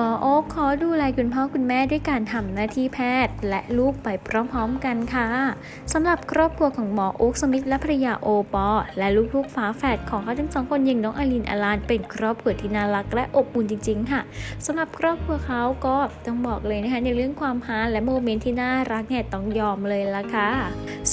หมอโอ๊คขอดูแลคุณพ่อคุณแม่ด้วยการทำหน้าที่แพทย์ และลูกไปพร้อมๆกันค่ะสำหรับครอบครัวของหมอโอ๊คสมิธและภรรยาโอปอ และลูกๆฝาแฝดของเขาทั้งสองคนอย่างน้องอลินอลาน เป็นครอบครัวที่น่ารักและอบอุ่นจริง ๆ ค่ะสำหรับครอบครัวเขาก็ต้องบอกเลยนะคะในเรื่องความฮาและโมเมนต์ที่น่ารักเนี่ยต้องยอมเลยละค่ะ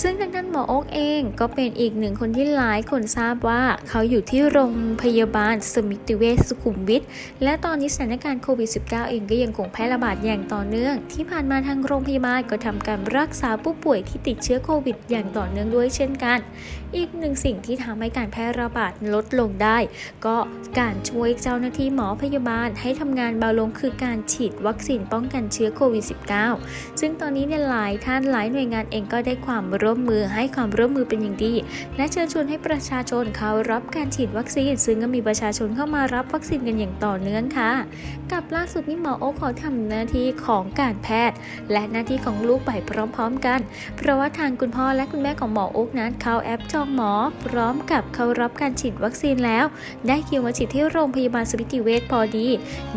ซึ่งทางด้านหมอโอ๊กเองก็เป็นอีกหนึ่งคนที่หลายคนทราบว่า เขาอยู่ที่โรงพยาบาลสมิติเวชสุขุมวิทและตอนนี้สถานการณ์โควิด -19 เองก็ยังคงแพร่ระบาดอย่างต่อเนื่อง ที่ผ่านมาทางโรงพยาบาลก็ทำการรักษาผู้ป่วยที่ติดเชื้อโควิด อย่างต่อเนื่องด้วยเช่นกัน อีกหนึ่งสิ่งที่ทำให้การแพร่ระบาดลดลงได้ ก็การช่วยเจ้าหน้าที่หมอพยาบาลให้ทำงานเบาลงคือการฉีดวัคซีนป้องกันเชื้อโควิด -19 ซึ่งตอนนี้เนี่ยหลายท่านหลายหน่วยงานเองก็ได้ความร่ร่วมมือให้ความร่วมมือเป็นอย่างดี และเชิญชวนให้ประชาชนเข้ารับการฉีดวัคซีน ซึ่งก็มีประชาชนเข้ามารับวัคซีนกันอย่างต่อเนื่องค่ะ กับล่าสุดนี่หมอโอ๊คขอทำหน้าที่ของการแพทย์ และหน้าที่ของลูกไปพร้อมๆกัน เพราะว่าทางคุณพ่อและคุณแม่ของหมอโอ๊คนั้นเข้าแอปจองหมอ พร้อมกับเข้ารับการฉีดวัคซีนแล้ว ได้คิวมาฉีดที่โรงพยาบาลสมิติเวชพอดี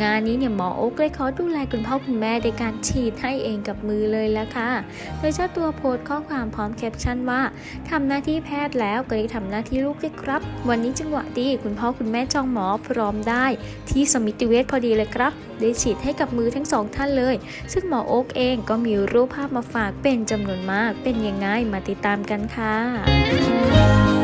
งานนี้เนี่ยหมอโอ๊คเลยขอดูแลคุณพ่อคุณแม่ในการฉีดให้เองกับมือเลยละค่ะ โดยเจ้าตัวโพสต์ข้อความพร้อมแคปชั่นว่าทำหน้าที่แพทย์แล้วก็ได้ทำหน้าที่ลูกด้วยครับ วันนี้จังหวะดีคุณพ่อคุณแม่จองหมอพร้อมได้ ที่สมิติเวชพอดีเลยครับ ได้ฉีดให้กับมือทั้งสองท่านเลย ซึ่งหมอโอ๊กเองก็มีรูปภาพมาฝากเป็นจำนวนมาก เป็นยังไงมาติดตามกันค่ะ